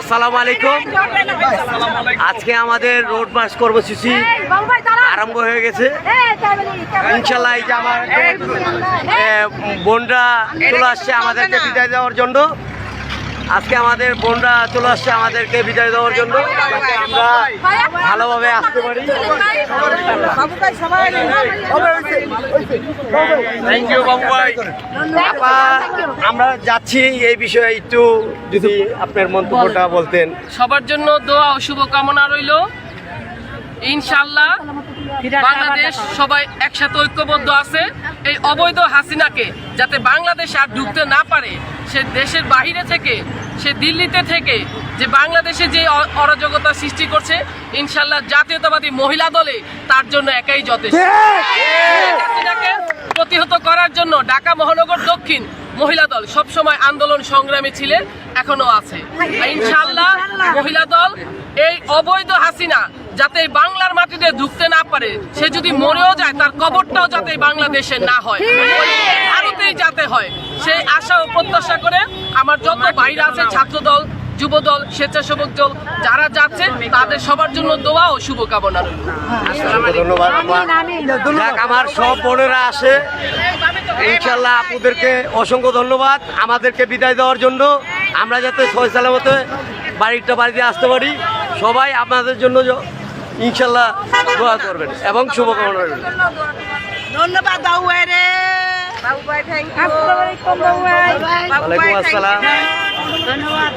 আসসালামু আলাইকুম। আজকে আমাদের রোড মার্চ কর্মসূচি আরম্ভ হয়ে গেছে। ইনশাল্লাহ এই যে আমার এ, বোনরা চলে আসছে আমাদেরকে বিদায় দেওয়ার জন্য। আজকে আমাদের বোনরা চলে আসছে আমাদেরকে বিদায় দেওয়ার জন্য। আমরা ভালোভাবে আসতে পারি। থ্যাংক ইউ বাবু আমরা যাচ্ছি এই বিষয়ে একটু যদি আপনার মন্তব্যটা বলতেন। সবার জন্য দোয়া ও শুভকামনা রইল। ইনশাল্লাহ বাংলাদেশ সবাই একসাথে ঐক্যবদ্ধ আছে। এই অবৈধ হাসিনাকে যাতে বাংলাদেশ আর ঢুকতে না পারে সে দেশের বাহিরে থেকে সে দিল্লিতে থেকে যে বাংলাদেশে যে অরাজকতা সৃষ্টি করছে ইনশাল্লাহ জাতীয়তাবাদী মহিলা দলে তার জন্য একাই যথেষ্ট। হাসিনাকে প্রতিহত করার জন্য ঢাকা মহানগর দক্ষিণ মহিলা দল সবসময় আন্দোলন সংগ্রামী ছিলেন এখনও আছে। ইনশাল্লাহ মহিলা দল এই অবৈধ হাসিনা যাতে এই বাংলার মাটিতে ঢুকতে না পারে সে যদি মরেও যায় তার কবরটাও যাতে এই বাংলাদেশে না হয়। ভারতেই যাতে হয়। সেই আশা ও প্রত্যাশা করে আমার যত বাইরে আছে ছাত্র দল যুব স্বেচ্ছাসেবক দল যারা যাচ্ছে তাদের সবার জন্য দোয়া ও শুভকামনা রইল। ধন্যবাদ আমার সব বোনেরা আসে। ইনশাল্লাহ আপনাদেরকে অসংখ্য ধন্যবাদ। আমাদেরকে বিদায় দেওয়ার জন্য। আমরা যাতে সয় সালামতে বাড়িটা বাড়িতে আসতে পারি। সবাই আপনাদের জন্য ইনশাল্লাহ দোয়া করবেন এবং শুভকামনা রইল। ধন্যবাদ বাবু ভাই রে বাবু ভাই। থ্যাংক ইউ ওয়ালাইকুম আসসালাম। ধন্যবাদ।